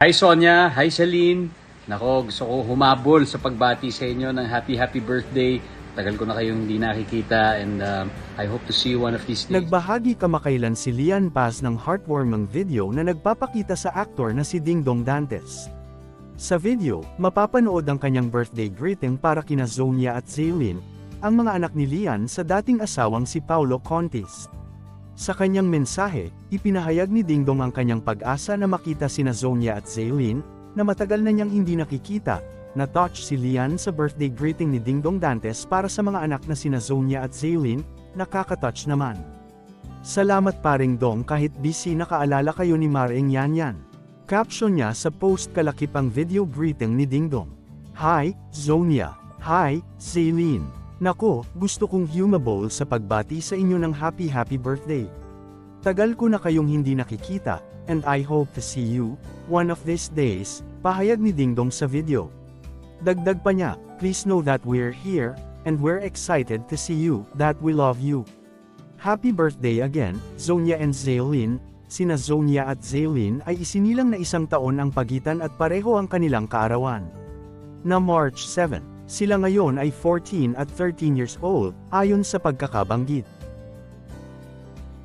Hi Sonia, hi Celine. Nako, gusto ko humabol sa pagbati sa inyo ng happy happy birthday. Tagal ko na kayong hindi nakikita and um, I hope to see you one of these days. Nagbahagi kamakailan si Lian Paz ng heartwarming video na nagpapakita sa aktor na si Ding Dong Dantes. Sa video, mapapanood ang kanyang birthday greeting para kina Zonia at Zaylin, ang mga anak ni Lian sa dating asawang si Paulo Contis. Sa kanyang mensahe, ipinahayag ni Ding Dong ang kanyang pag-asa na makita sina Zonia at Zaylin, na matagal na niyang hindi nakikita, na touch si Lian sa birthday greeting ni Ding Dong Dantes para sa mga anak na sina Zonia at Zaylin, nakaka-touch naman. Salamat paring Dong kahit busy nakaalala kayo ni Maring Yan Yan. Caption niya sa post kalakip ang video greeting ni Ding Dong. Hi, Zonia. Hi, Zaylin. Nako, gusto kong humable sa pagbati sa inyo ng happy happy birthday. Tagal ko na kayong hindi nakikita, and I hope to see you, one of these days, pahayag ni Ding Dong sa video. Dagdag pa niya, please know that we're here, and we're excited to see you, that we love you. Happy birthday again, Zonia and Zaylin. Sina Zonia at Zaylin ay isinilang na isang taon ang pagitan at pareho ang kanilang kaarawan. Na March 7, sila ngayon ay 14 at 13 years old, ayon sa pagkakabanggit.